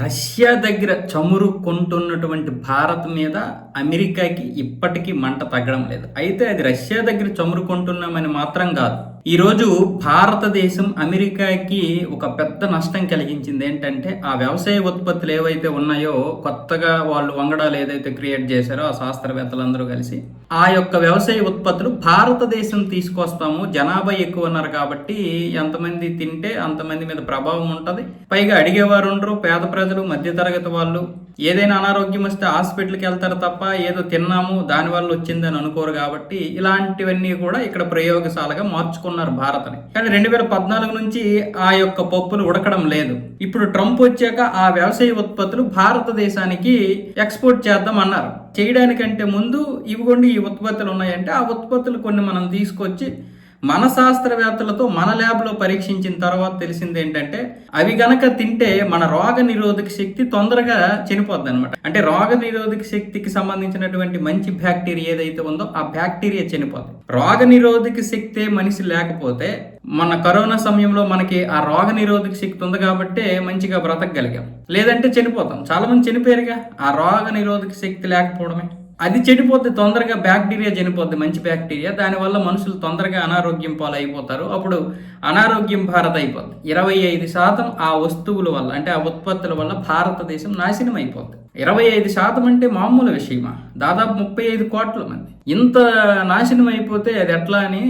Russia దగ్గర చమురు కొంటున్నటువంటి భారత్ మీద అమెరికాకి ఇప్పటికీ మంట తగ్గడం లేదు. అయితే అది రష్యా దగ్గర చమురు కొంటున్నామని మాత్రం కాదు. ఈరోజు భారతదేశం అమెరికాకి ఒక పెద్ద నష్టం కలిగించింది ఏంటంటే ఆ వ్యవసాయ ఉత్పత్తులు ఏవైతే ఉన్నాయో కొత్తగా వాళ్ళు వంగడాలు ఏదైతే క్రియేట్ చేశారో ఆ శాస్త్రవేత్తలందరూ కలిసి ఆ యొక్క వ్యవసాయ ఉత్పత్తులు భారతదేశం తీసుకొస్తాము. జనాభా ఎక్కువ ఉన్నారు కాబట్టి ఎంతమంది తింటే అంతమంది మీద ప్రభావం ఉంటుంది. పైగా అడిగేవారు ఉండరు. పేద ప్రజలు మధ్యతరగతి వాళ్ళు ఏదైనా అనారోగ్యం వస్తే హాస్పిటల్కి వెళ్తారు తప్ప ఏదో తిన్నాము దానివల్ల వచ్చిందని అనుకోరు కాబట్టి ఇలాంటివన్నీ కూడా ఇక్కడ ప్రయోగశాలగా మార్చుకున్నారు. భారత్ని. కానీ రెండు వేల పద్నాలుగు నుంచి ఆ యొక్క పప్పులు ఉడకడం లేదు. ఇప్పుడు ట్రంప్ వచ్చాక ఆ వ్యవసాయ ఉత్పత్తులు భారతదేశానికి ఎక్స్పోర్ట్ చేద్దాం అన్నారు. చేయడానికంటే ముందు ఇవిగోండి ఈ ఉత్పత్తులు ఉన్నాయంటే ఆ ఉత్పత్తులు కొన్ని మనం తీసుకొచ్చి మన శాస్త్రవేత్తలతో మన ల్యాబ్లో పరీక్షించిన తర్వాత తెలిసింది ఏంటంటే అవి గనక తింటే మన రోగ నిరోధక శక్తి తొందరగా చనిపోద్ది అనమాట అంటే రోగ నిరోధక శక్తికి సంబంధించినటువంటి మంచి బ్యాక్టీరియా ఏదైతే ఉందో ఆ బ్యాక్టీరియా చనిపోద్ది. రోగ నిరోధక శక్తే మనిషి లేకపోతే మన కరోనా సమయంలో మనకి ఆ రోగ నిరోధక శక్తి ఉంది కాబట్టి మంచిగా బ్రతకగలిగాం. లేదంటే చనిపోతాం. చాలా మంది చనిపోయారుగా. ఆ రోగ నిరోధక శక్తి లేకపోవడమే. అది చెడిపోద్ది తొందరగా బ్యాక్టీరియా చనిపోద్ది మంచి బ్యాక్టీరియా. దానివల్ల మనుషులు తొందరగా అనారోగ్యం పాలు అయిపోతారు అప్పుడు అనారోగ్యం భారత్ అయిపోద్ది. ఇరవై ఐదు శాతం ఆ వస్తువుల వల్ల అంటే ఆ ఉత్పత్తుల వల్ల భారతదేశం నాశనం అయిపోద్ది ఇరవై ఐదు శాతం అంటే మామూలు విషయమా? దాదాపు ముప్పై ఐదు కోట్ల మంది. ఇంత నాశనం అయిపోతే అది ఎట్లా అని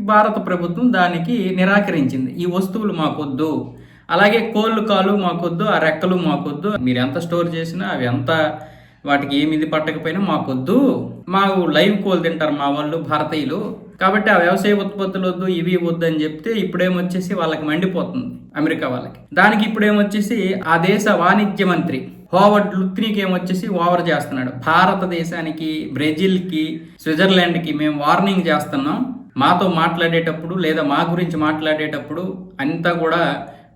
భారత ప్రభుత్వం దానికి నిరాకరించింది. ఈ వస్తువులు మాకొద్దు. అలాగే కోళ్ళు కాలు మాకొద్దు ఆ రెక్కలు మాకొద్దు. మీరు ఎంత స్టోర్ చేసినా అవి ఎంత వాటికి ఏమి ఇది పట్టకపోయినా మాకొద్దు. మాకు లైవ్ కోల్ తింటారు మా వాళ్ళు భారతీయులు. కాబట్టి ఆ వ్యవసాయ ఉత్పత్తులు వద్దు ఇవి వద్దు అని చెప్తే ఇప్పుడేమొచ్చేసి వాళ్ళకి మండిపోతుంది అమెరికా వాళ్ళకి. దానికి ఇప్పుడేమొచ్చేసి ఆ దేశ వాణిజ్య మంత్రి హోవర్డ్ లుత్నికి ఏమొచ్చేసి ఓవర్ చేస్తున్నాడు. భారతదేశానికి బ్రెజిల్కి స్విట్జర్లాండ్కి మేము వార్నింగ్ చేస్తున్నాం. మాతో మాట్లాడేటప్పుడు లేదా మా గురించి మాట్లాడేటప్పుడు అంతా కూడా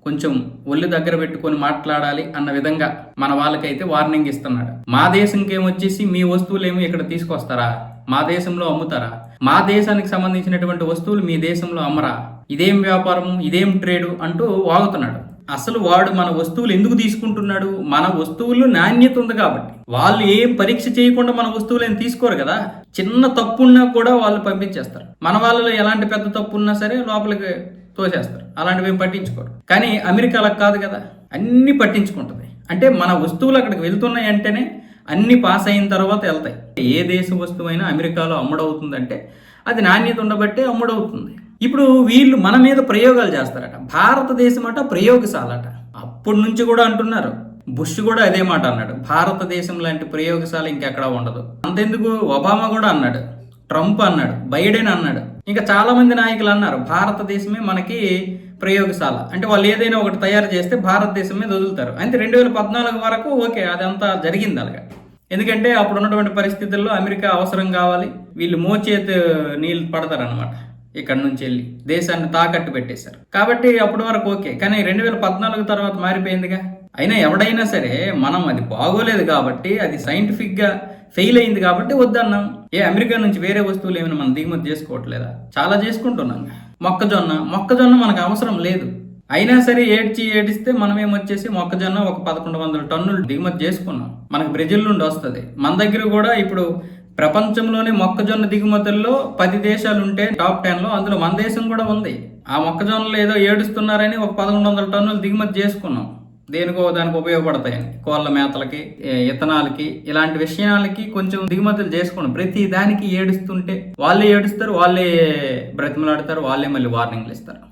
కొంచెం ఒళ్ళు దగ్గర పెట్టుకొని మాట్లాడాలి అన్న విధంగా మన వాళ్ళకైతే వార్నింగ్ ఇస్తున్నాడు. మా దేశంకేమొచ్చేసి మీ వస్తువులేమి ఇక్కడ తీసుకొస్తారా? మా దేశంలో అమ్ముతారా? మా దేశానికి సంబంధించినటువంటి వస్తువులు మీ దేశంలో అమ్మరా? ఇదేం వ్యాపారం ఇదేం ట్రేడు? అంటూ వాగుతున్నాడు. అసలు వాడు మన వస్తువులు ఎందుకు తీసుకుంటున్నాడు? మన వస్తువులు నాణ్యత ఉంది కాబట్టి. వాళ్ళు ఏం పరీక్ష చేయకుండా మన వస్తువులు ఏం తీసుకోరు కదా? చిన్న తప్పున్నా కూడా వాళ్ళు పంపించేస్తారు. మన వాళ్ళలో ఎలాంటి పెద్ద తప్పు ఉన్నా సరే లోపలికి తోసేస్తారు. అలాంటివి ఏం పట్టించుకోరు. కానీ అమెరికా అలా కాదు కదా అన్ని పట్టించుకుంటుంది. అంటే మన వస్తువులు అక్కడికి వెళ్తున్నాయి అంటేనే అన్ని పాస్ అయిన తర్వాత వెళ్తాయి. ఏ దేశ వస్తువైనా అమెరికాలో అమ్ముడవుతుందంటే అది నాణ్యత ఉండబట్టే అమ్ముడవుతుంది. ఇప్పుడు వీళ్ళు మన మీద ప్రయోగాలు చేస్తారట. భారతదేశం అట ప్రయోగశాలట అప్పటి నుంచి కూడా అంటున్నారు. బుష్ కూడా అదే మాట అన్నాడు. భారతదేశం లాంటి ప్రయోగశాల ఇంకెక్కడా ఉండదు. అంతెందుకు ఒబామా కూడా అన్నాడు. ట్రంప్ అన్నాడు బైడెన్ అన్నాడు. ఇంకా చాలా మంది నాయకులు అన్నారు భారతదేశమే మనకి ప్రయోగశాల. అంటే వాళ్ళు ఏదైనా ఒకటి తయారు చేస్తే భారతదేశం మీద వదులుతారు. అంటే రెండు వేల పద్నాలుగు వరకు ఓకే అదంతా జరిగింది అలాగా. ఎందుకంటే అప్పుడు ఉన్నటువంటి పరిస్థితుల్లో అమెరికా అవసరం కావాలి వీళ్ళు మోచేతి నీళ్ళు పడతారనమాట ఇక్కడ నుంచి వెళ్ళి దేశాన్ని తాకట్టు పెట్టేశారు. కాబట్టి అప్పటి వరకు ఓకే కానీ రెండు వేల పద్నాలుగు తర్వాత మారిపోయిందిగా. అయినా ఎవడైనా సరే మనం అది బాగోలేదు కాబట్టి అది సైంటిఫిక్గా ఫెయిల్ అయింది కాబట్టి వద్దన్నాం. ఏ అమెరికా నుంచి వేరే వస్తువులు ఏమైనా మనం దిగుమతి చేసుకోవట్లేదా? చాలా చేసుకుంటున్నాం. మొక్కజొన్న మొక్కజొన్న మనకు అవసరం లేదు. అయినా సరే ఏడ్చి ఏడిస్తే మనం ఏమొచ్చేసి మొక్కజొన్న ఒక పదకొండు వందల టన్నులు దిగుమతి చేసుకున్నాం. మనకు బ్రెజిల్ నుండి వస్తుంది. మన దగ్గర కూడా ఇప్పుడు ప్రపంచంలోనే మొక్కజొన్న దిగుమతుల్లో పది దేశాలు ఉంటే టాప్ టెన్లో అందులో మన దేశం కూడా ఉంది. ఆ మొక్కజొన్నలు ఏదో ఏడుస్తున్నారని ఒక పదకొండు వందల టన్నులు దిగుమతి చేసుకున్నాం. దేనికో దానికి ఉపయోగపడతాయని కోళ్ళ మేతలకి ఇతనాలకి ఇత్తనాలకి ఇలాంటి విషయాలకి కొంచెం దిగుమతులు చేసుకోండి. ప్రతి దానికి ఏడుస్తుంటే వాళ్ళే ఏడుస్తారు వాళ్ళే బ్రతిమలాడతారు వాళ్ళే మళ్ళీ వార్నింగ్లు ఇస్తారు.